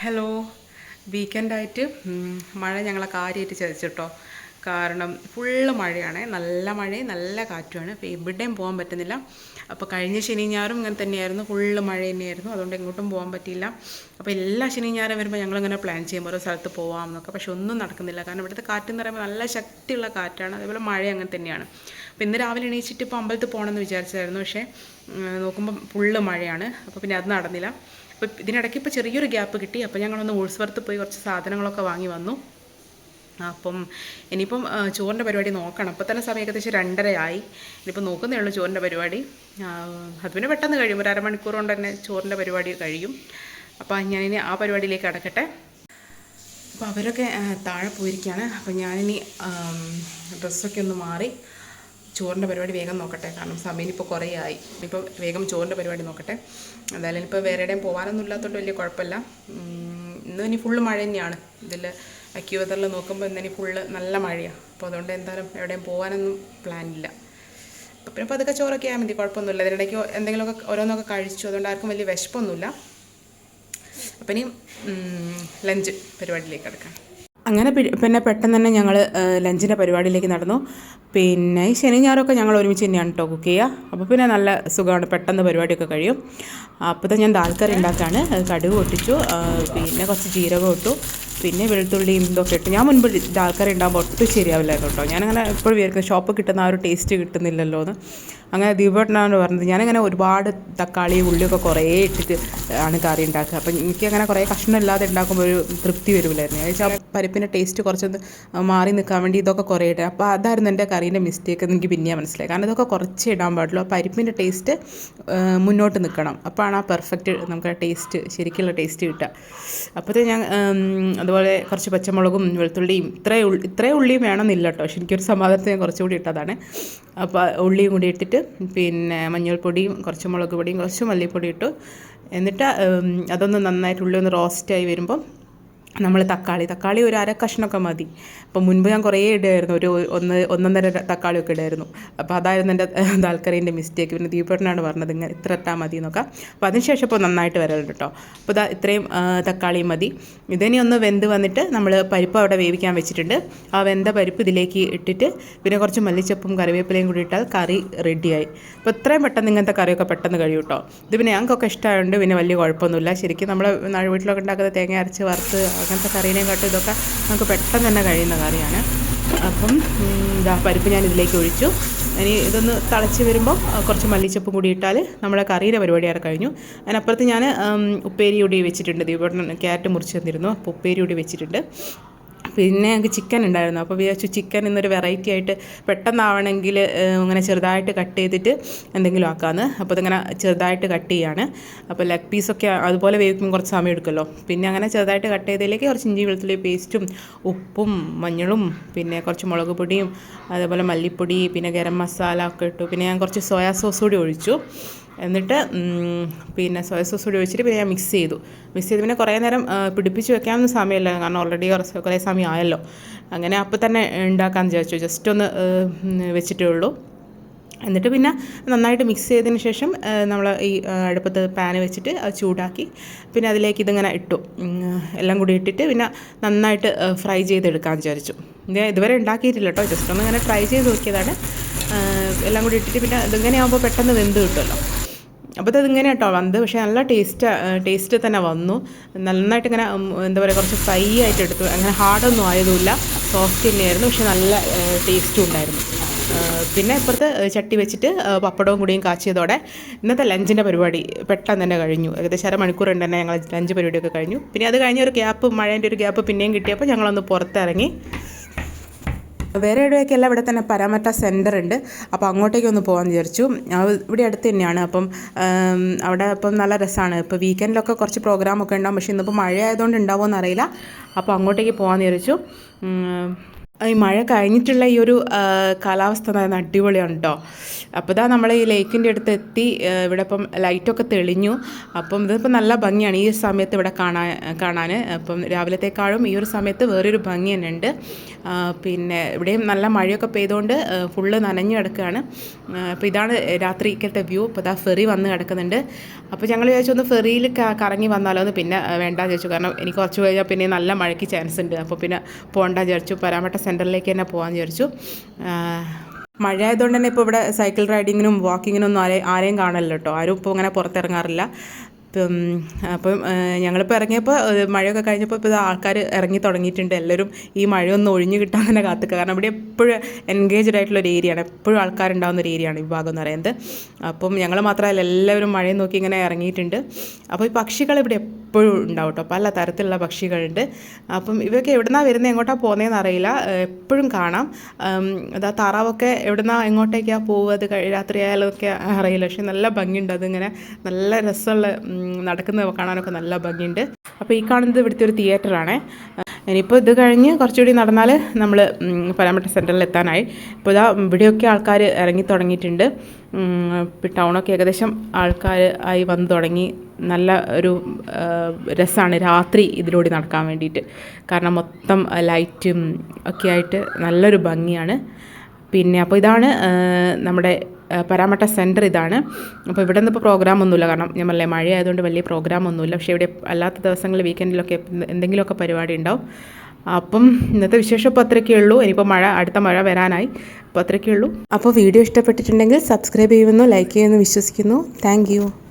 Hello വീക്കെൻഡായിട്ട് മഴ ഞങ്ങളെ കാര്യമായിട്ട് ചതിച്ചിട്ടോ. കാരണം ഫുള്ള് മഴയാണ്. നല്ല മഴയും നല്ല കാറ്റുമാണ്. അപ്പോൾ എവിടെയും പോകാൻ പറ്റുന്നില്ല. അപ്പോൾ കഴിഞ്ഞ ശനി ഞായറും ഇങ്ങനെ തന്നെയായിരുന്നു. ഫുള്ള് മഴ തന്നെയായിരുന്നു. അതുകൊണ്ട് എങ്ങോട്ടും പോകാൻ പറ്റിയില്ല. അപ്പോൾ എല്ലാ ശനി ഞായറും വരുമ്പോൾ ഞങ്ങളിങ്ങനെ പ്ലാൻ ചെയ്യും ഓരോ സ്ഥലത്ത് പോകാം എന്നൊക്കെ. പക്ഷെ ഒന്നും നടക്കുന്നില്ല. കാരണം ഇവിടുത്തെ കാറ്റ് എന്ന് പറയുമ്പോൾ നല്ല ശക്തിയുള്ള കാറ്റാണ്. അതേപോലെ മഴ അങ്ങനെ തന്നെയാണ്. അപ്പോൾ ഇന്ന് രാവിലെ എണീച്ചിട്ട് ഇപ്പോൾ അമ്പലത്തിൽ പോകണമെന്ന് വിചാരിച്ചായിരുന്നു പക്ഷേ നോക്കുമ്പോൾ ഫുള്ള് മഴയാണ്. അപ്പോൾ പിന്നെ അത് നടന്നില്ല. അപ്പോൾ ഇതിനിടയ്ക്ക് ഇപ്പോൾ ചെറിയൊരു ഗ്യാപ്പ് കിട്ടി. അപ്പോൾ ഞങ്ങളൊന്ന് ഉൾസ്വർത്ത് പോയി കുറച്ച് സാധനങ്ങളൊക്കെ വാങ്ങി വന്നു. അപ്പം ഇനിയിപ്പം ചോറിന്റെ പരിപാടി നോക്കണം. അപ്പോൾ തന്നെ സമയം ഏകദേശം രണ്ടരയായി. ഇനിയിപ്പോൾ നോക്കുന്നേ ഉള്ളൂ ചോറിന്റെ പരിപാടി. അത് പിന്നെ പെട്ടെന്ന് കഴിയും. ഒരു അരമണിക്കൂർ കൊണ്ട് തന്നെ ചോറിന്റെ പരിപാടി കഴിയും. അപ്പോൾ ഞാനിനി ആ പരിപാടിയിലേക്ക് അടക്കട്ടെ. അപ്പോൾ അവരൊക്കെ താഴെ പോയിരിക്കുകയാണ് അപ്പോൾ ഞാനിനി ഡ്രസ്സൊക്കെ ഒന്ന് മാറി ചോറിന്റെ പരിപാടി വേഗം നോക്കട്ടെ. കാരണം സമയം ഇപ്പോൾ കുറേ ആയി ഇപ്പോൾ വേഗം ചോറിന്റെ പരിപാടി നോക്കട്ടെ. എന്തായാലും ഇപ്പോൾ വേറെ എവിടെയും പോകാനൊന്നും ഇല്ലാത്തതുകൊണ്ട് വലിയ കുഴപ്പമില്ല. ഇന്ന് ഇനി ഫുള്ള് മഴ തന്നെയാണ്. ഇതിൽ അക്യൂവതറിൽ നോക്കുമ്പോൾ ഇന്നിനി ഇനി ഫുള്ള് നല്ല മഴയാണ് അപ്പോൾ അതുകൊണ്ട് എന്തായാലും എവിടെയും പോകാനൊന്നും അപ്പോൾ പിന്നെ പതുക്കെ ചോറൊക്കെ ആയാൽ മതി കുഴപ്പമൊന്നുമില്ല. അതിനിടയ്ക്ക് എന്തെങ്കിലുമൊക്കെ ഓരോന്നൊക്കെ കഴിച്ചു. അതുകൊണ്ട് ആർക്കും വലിയ വിശപ്പൊന്നുമില്ല. അപ്പം ഇനി ലഞ്ച് പരിപാടിയിലേക്ക് കിടക്കാം. അങ്ങനെ പിന്നെ പെട്ടെന്ന് തന്നെ ഞങ്ങൾ ലഞ്ചിന്റെ പരിപാടിയിലേക്ക് നടന്നു. പിന്നെ ഈ ശനി ഞായറൊക്കെ ഞങ്ങൾ ഒരുമിച്ച് തന്നെയാണ് കേട്ടോ കുക്ക് ചെയ്യുക. അപ്പോൾ പിന്നെ നല്ല സുഖമാണ് പെട്ടെന്ന് പരിപാടിയൊക്കെ കഴിയും. അപ്പോഴത്തെ ഞാൻ ദാൽക്കറി ഉണ്ടാക്കുകയാണ് കടുക് പൊട്ടിച്ചു പിന്നെ കുറച്ച് ജീരകം ഇട്ടു പിന്നെ വെളുത്തുള്ളിയും ഇതൊക്കെ ഇട്ട്. ഞാൻ മുൻപ് ദാൽക്കറി ഉണ്ടാകുമ്പോൾ ഒട്ടും ശരിയാവില്ലായിരുന്നു കേട്ടോ. ഞാനങ്ങനെ എപ്പോഴും വിചാരിക്കും ഷോപ്പ് കിട്ടുന്ന ആ ഒരു ടേസ്റ്റ് കിട്ടുന്നില്ലല്ലോ എന്ന് അങ്ങനെ ദീപേട്ടനാണ് പറഞ്ഞത്. ഞാനിങ്ങനെ ഒരുപാട് തക്കാളി ഉള്ളിയൊക്കെ കുറേ ഇട്ടിട്ട് ആണ് കറി ഉണ്ടാക്കുക. അപ്പം എനിക്കങ്ങനെ കുറേ കഷ്ണമില്ലാതെ ഉണ്ടാക്കുമ്പോൾ ഒരു തൃപ്തി വരില്ലായിരുന്നു വെച്ചാൽ പരിപ്പിന്റെ ടേസ്റ്റ് കുറച്ചൊന്ന് മാറി നിൽക്കാൻ വേണ്ടി ഇതൊക്കെ കുറേ ഇട്ടത് അപ്പോൾ അതായിരുന്നു എന്റെ കറീന്റെ മിസ്റ്റേക്ക് എന്ന് എനിക്ക് പിന്നെയാണ് മനസ്സിലായി. കാരണം ഇതൊക്കെ കുറച്ച് ഇടാൻ പാടുള്ളൂ. ആ പരിപ്പിന്റെ ടേസ്റ്റ് മുന്നോട്ട് നിൽക്കണം. അപ്പോഴാണ് ആ പെർഫെക്റ്റ് നമുക്ക് ടേസ്റ്റ് ശരിക്കുള്ള ടേസ്റ്റ് കിട്ടുക. അപ്പോഴത്തെ ഞാൻ അതുപോലെ കുറച്ച് പച്ചമുളകും വെളുത്തുള്ളിയും ഇത്രയും ഇത്രയും ഉള്ളിയും വേണമെന്നില്ല കേട്ടോ. പക്ഷെ എനിക്കൊരു സമാധാനത്തിന് ഞാൻ കുറച്ചുകൂടി ഇട്ടതാണ്. അപ്പോൾ ഉള്ളിയും കൂടി ഇട്ടിട്ട് പിന്നെ മഞ്ഞൾപ്പൊടിയും കുറച്ച് മുളക് പൊടിയും കുറച്ച് മല്ലിപ്പൊടി ഇട്ടു. എന്നിട്ട് അതൊന്ന് നന്നായിട്ട് ഉള്ളി ഒന്ന് റോസ്റ്റായി വരുമ്പം നമ്മൾ തക്കാളി തക്കാളി ഒരു അര കഷ്ണമൊക്കെ മതി. അപ്പം മുൻപ് ഞാൻ കുറേ ഇടുമായിരുന്നു ഒരു ഒന്ന് ഒന്നൊന്നര തക്കാളിയൊക്കെ ഇടായിരുന്നു. അപ്പോൾ അതായിരുന്നു എന്റെ താൽക്കറീന്റെ മിസ്റ്റേക്ക് പിന്നെ ദീപേട്ടനാണ് പറഞ്ഞത് ഇങ്ങനെ ഇത്ര ഇട്ടാൽ മതി എന്നൊക്കെ. അപ്പോൾ അതിനുശേഷം ഇപ്പോൾ നന്നായിട്ട് വരലുണ്ട് കേട്ടോ അപ്പോൾ ഇതാ ഇത്രയും തക്കാളി മതി. ഇതിനി ഒന്ന് വെന്ത് വന്നിട്ട് നമ്മൾ പരിപ്പ് അവിടെ വേവിക്കാൻ വെച്ചിട്ടുണ്ട്. ആ വെന്ത പരിപ്പ് ഇതിലേക്ക് ഇട്ടിട്ട് പിന്നെ കുറച്ച് മല്ലിച്ചപ്പും കറിവേപ്പിലയും കൂടി ഇട്ടാൽ കറി റെഡിയായി. അപ്പോൾ ഇത്രയും പെട്ടെന്ന് ഇങ്ങനത്തെ കറിയൊക്കെ പെട്ടെന്ന് കഴിയും കേട്ടോ ഇത് പിന്നെ ഞങ്ങൾക്കൊക്കെ ഇഷ്ടമായതുകൊണ്ട് പിന്നെ വലിയ കുഴപ്പമൊന്നുമില്ല. ശരിക്കും നമ്മൾ നാട് വീട്ടിലൊക്കെ ഉണ്ടാക്കുന്ന തേങ്ങ അരച്ച് വറുത്ത് അങ്ങനത്തെ കറീനെയും കാട്ടും ഇതൊക്കെ നമുക്ക് പെട്ടെന്ന് തന്നെ കഴിയുന്ന കറിയാണ്. അപ്പം ഇതാ പരിപ്പ് ഞാൻ ഇതിലേക്ക് ഒഴിച്ചു. ഇനി ഇതൊന്ന് തിളച്ച് വരുമ്പോൾ കുറച്ച് മല്ലിച്ചപ്പും കൂടി ഇട്ടാൽ നമ്മുടെ കറിയുടെ പരിപാടി അവിടെ കഴിഞ്ഞു. അതിനപ്പുറത്ത് ഞാൻ ഉപ്പേരി കൂടി വെച്ചിട്ടുണ്ട്. ദീപം ക്യാരറ്റ് മുറിച്ച് തന്നിരുന്നു. അപ്പോൾ ഉപ്പേരി കൂടി വെച്ചിട്ടുണ്ട്. പിന്നെ ഞങ്ങൾക്ക് ചിക്കൻ ഉണ്ടായിരുന്നു അപ്പോൾ വിചാരിച്ചു ചിക്കൻ ഇന്നൊരു വെറൈറ്റി ആയിട്ട് പെട്ടെന്നാവണമെങ്കിൽ ഇങ്ങനെ ചെറുതായിട്ട് കട്ട് ചെയ്തിട്ട് എന്തെങ്കിലും ആക്കാമെന്ന് അപ്പോൾ ഇതിങ്ങനെ ചെറുതായിട്ട് കട്ട് ചെയ്യാണ്. അപ്പോൾ ലെഗ് പീസൊക്കെ അതുപോലെ വേവിക്കുമ്പോൾ കുറച്ച് സമയം എടുക്കുമല്ലോ. പിന്നെ അങ്ങനെ ചെറുതായിട്ട് കട്ട് ചെയ്തതിലേക്ക് കുറച്ച് ഇഞ്ചി വെളുത്തുള്ളി പേസ്റ്റും ഉപ്പും മഞ്ഞളും പിന്നെ കുറച്ച് മുളക് പൊടിയും അതേപോലെ മല്ലിപ്പൊടി പിന്നെ ഗരം മസാല ഒക്കെ ഇട്ടു. പിന്നെ ഞാൻ കുറച്ച് സോയാ സോസ് കൂടി ഒഴിച്ചു. എന്നിട്ട് പിന്നെ സോയ സോസ് കൂടി ഒഴിച്ചിട്ട് പിന്നെ ഞാൻ മിക്സ് ചെയ്തു. മിക്സ് ചെയ്ത് പിന്നെ കുറേ നേരം പിടിപ്പിച്ച് വെക്കാനൊന്നും സമയമില്ല. കാരണം ഓൾറെഡി കുറച്ച് കുറേ സമയം ആയല്ലോ അങ്ങനെ അപ്പോൾ തന്നെ ഉണ്ടാക്കാമെന്ന് വിചാരിച്ചു. ജസ്റ്റ് ഒന്ന് വെച്ചിട്ടേ ഉള്ളൂ. എന്നിട്ട് പിന്നെ നന്നായിട്ട് മിക്സ് ചെയ്തതിന് ശേഷം നമ്മൾ ഈ അടുപ്പത്ത് പാന് വെച്ചിട്ട് ചൂടാക്കി പിന്നെ അതിലേക്ക് ഇതിങ്ങനെ ഇട്ടു. എല്ലാം കൂടി ഇട്ടിട്ട് പിന്നെ നന്നായിട്ട് ഫ്രൈ ചെയ്തെടുക്കാമെന്ന് വിചാരിച്ചു. ഇത് ഇതുവരെ ഉണ്ടാക്കിയിട്ടില്ല കേട്ടോ ജസ്റ്റ് ഒന്ന് ഇങ്ങനെ ഫ്രൈ ചെയ്ത് നോക്കിയതാണ്. എല്ലാം കൂടി ഇട്ടിട്ട് പിന്നെ ഇതിങ്ങനെ ആകുമ്പോൾ പെട്ടെന്ന് വെന്ത് കിട്ടുമല്ലോ അപ്പോൾ അതിങ്ങനെ കേട്ടോ വന്നത്. പക്ഷേ നല്ല ടേസ്റ്റ് ടേസ്റ്റ് തന്നെ വന്നു. നന്നായിട്ട് ഇങ്ങനെ എന്താ പറയുക കുറച്ച് ഫ്രൈ ആയിട്ട് എടുത്തു. അങ്ങനെ ഹാർഡൊന്നും ആയതുമില്ല. സോഫ്റ്റ് തന്നെയായിരുന്നു. പക്ഷേ നല്ല ടേസ്റ്റും ഉണ്ടായിരുന്നു. പിന്നെ ഇപ്പുറത്ത് ചട്ടി വെച്ചിട്ട് പപ്പടവും കൂടിയും കാച്ചിയതോടെ ഇന്നത്തെ ലഞ്ചിന്റെ പരിപാടി പെട്ടെന്ന് തന്നെ കഴിഞ്ഞു. ഏകദേശം അരമണിക്കൂറുണ്ട് തന്നെ ഞങ്ങൾ ലഞ്ച് പരിപാടിയൊക്കെ കഴിഞ്ഞു. പിന്നെ അത് കഴിഞ്ഞ ഒരു ഗ്യാപ്പ് മഴേന്റെ ഒരു ഗ്യാപ്പ് പിന്നെയും കിട്ടിയപ്പോൾ ഞങ്ങളൊന്ന് പുറത്തിറങ്ങി. വേറെ എവിടെയൊക്കെയല്ല ഇവിടെ തന്നെ പരാമറ്റ സെന്റർ ഉണ്ട്. അപ്പോൾ അങ്ങോട്ടേക്ക് ഒന്ന് പോകാൻ വിചാരിച്ചു. ഇവിടെ അടുത്ത് തന്നെയാണ്. അപ്പം അവിടെ അപ്പം നല്ല രസമാണ് ഇപ്പോൾ വീക്കെൻഡിലൊക്കെ കുറച്ച് പ്രോഗ്രാമൊക്കെ ഉണ്ടാവും. പക്ഷേ ഇന്നിപ്പോൾ മഴ ആയതുകൊണ്ട് ഉണ്ടാവുമോ എന്നറിയില്ല അപ്പോൾ അങ്ങോട്ടേക്ക് പോകാമെന്ന് വിചാരിച്ചു. ഈ മഴ കഴിഞ്ഞിട്ടുള്ള ഈ ഒരു കാലാവസ്ഥ നല്ല അടിപൊളിയാണ് കേട്ടോ അപ്പോൾ ഇതാ നമ്മൾ ഈ ലേക്കിന്റെ അടുത്ത് എത്തി ഇവിടെ ഇപ്പം ലൈറ്റൊക്കെ തെളിഞ്ഞു. അപ്പം ഇതിപ്പോൾ നല്ല ഭംഗിയാണ് ഈ സമയത്ത് ഇവിടെ കാണാൻ കാണാൻ അപ്പം രാവിലത്തേക്കാളും ഈ ഒരു സമയത്ത് വേറൊരു ഭംഗി തന്നെ ഉണ്ട്. പിന്നെ ഇവിടെയും നല്ല മഴയൊക്കെ പെയ്തുകൊണ്ട് ഫുള്ള് നനഞ്ഞു കിടക്കുകയാണ് അപ്പോൾ ഇതാണ് രാത്രിക്കത്തെ വ്യൂ. അപ്പോൾ ഇതാ ഫെറി വന്ന് കിടക്കുന്നുണ്ട്. അപ്പോൾ ഞങ്ങൾ വിചാരിച്ചു ഒന്ന് ഫെറിയിൽ കറങ്ങി വന്നാലോ എന്ന് പിന്നെ വേണ്ട ചോദിച്ചു കാരണം എനിക്ക് കുറച്ച് കഴിഞ്ഞാൽ പിന്നെ നല്ല മഴയ്ക്ക് ചാൻസ് ഉണ്ട്. അപ്പോൾ പിന്നെ പോകണ്ട വിചാരിച്ചു. പരാമട്ട സെന്ററിലേക്ക് തന്നെ പോകാമെന്ന് വിചാരിച്ചു. മഴ ആയതുകൊണ്ട് തന്നെ ഇപ്പോൾ ഇവിടെ സൈക്കിൾ റൈഡിങ്ങിനും വാക്കിങ്ങിനും ഒന്നും ആരെ ആരെയും കാണില്ല കേട്ടോ ആരും ഇപ്പോൾ ഇങ്ങനെ പുറത്തിറങ്ങാറില്ല. ഇപ്പം അപ്പം ഞങ്ങളിപ്പോൾ ഇറങ്ങിയപ്പോൾ മഴയൊക്കെ കഴിഞ്ഞപ്പോൾ ഇപ്പോൾ ആൾക്കാർ ഇറങ്ങി തുടങ്ങിയിട്ടുണ്ട്. എല്ലാവരും ഈ മഴയൊന്നും ഒഴിഞ്ഞു കിട്ടാൻ തന്നെ കാത്തുക്കുക കാരണം ഇവിടെ എപ്പോഴും എൻഗേജ്ഡ് ആയിട്ടുള്ള ഒരു ഏരിയയാണ് എപ്പോഴും ആൾക്കാരുണ്ടാകുന്ന ഒരു ഏരിയയാണ് ഈ ഭാഗം എന്ന് പറയുന്നത്. അപ്പം ഞങ്ങൾ മാത്രമല്ല എല്ലാവരും മഴയും നോക്കി ഇങ്ങനെ ഇറങ്ങിയിട്ടുണ്ട്. അപ്പോൾ ഈ പക്ഷികൾ ഇവിടെ എപ്പോഴും ഉണ്ടാവും കേട്ടോ പല തരത്തിലുള്ള പക്ഷികളുണ്ട്. അപ്പം ഇവയൊക്കെ എവിടുന്നാണ് വരുന്നത് എങ്ങോട്ടാണ് പോകുന്നതെന്ന് അറിയില്ല. എപ്പോഴും കാണാം. അതാ താറാവൊക്കെ എവിടുന്നാ എങ്ങോട്ടേക്കാണ് പോകുക അത് രാത്രി ആയാലൊക്കെ അറിയില്ല. പക്ഷെ നല്ല ഭംഗിയുണ്ട്. അതിങ്ങനെ നല്ല രസമുള്ള നടക്കുന്നത് കാണാനൊക്കെ നല്ല ഭംഗിയുണ്ട്. അപ്പോൾ ഈ കാണുന്നത് ഇവിടുത്തെ ഒരു തിയേറ്ററാണ് ഇനിയിപ്പോൾ ഇത് കഴിഞ്ഞ് കുറച്ചുകൂടി നടന്നാൽ നമ്മൾ പരാമട്ട സെന്ററിൽ എത്താനായി. ഇപ്പോൾ ഇതാ ഇവിടെയൊക്കെ ആൾക്കാർ ഇറങ്ങി തുടങ്ങിയിട്ടുണ്ട്. ടൗണൊക്കെ ഏകദേശം ആൾക്കാർ ആയി വന്ന് തുടങ്ങി. നല്ല ഒരു രസമാണ് രാത്രി ഇതിലൂടെ നടക്കാൻ വേണ്ടിയിട്ട്. കാരണം മൊത്തം ലൈറ്റും ഒക്കെ ആയിട്ട് നല്ലൊരു ഭംഗിയാണ്. പിന്നെ അപ്പോൾ ഇതാണ് നമ്മുടെ പരാമട്ട സെന്റർ ഇതാണ്. അപ്പോൾ ഇവിടെ നിന്ന് ഇപ്പോൾ പ്രോഗ്രാം ഒന്നുമില്ല. കാരണം ഞാൻ പറഞ്ഞേ മഴ ആയതുകൊണ്ട് വലിയ പ്രോഗ്രാം ഒന്നുമില്ല. പക്ഷേ ഇവിടെ അല്ലാത്ത ദിവസങ്ങളിൽ വീക്കെൻഡിലൊക്കെ എന്തെങ്കിലുമൊക്കെ പരിപാടി ഉണ്ടാവും. അപ്പം ഇന്നത്തെ വിശേഷം ഇപ്പോൾ അത്രയ്ക്കേ ഉള്ളൂ. ഇനിയിപ്പോൾ മഴ അടുത്ത മഴ വരാനായി. അപ്പോൾ അത്രയ്ക്കേ ഉള്ളൂ. അപ്പോൾ വീഡിയോ ഇഷ്ടപ്പെട്ടിട്ടുണ്ടെങ്കിൽ സബ്സ്ക്രൈബ് ചെയ്യുമെന്നോ ലൈക്ക് ചെയ്യുമെന്ന് വിശ്വസിക്കുന്നു. താങ്ക്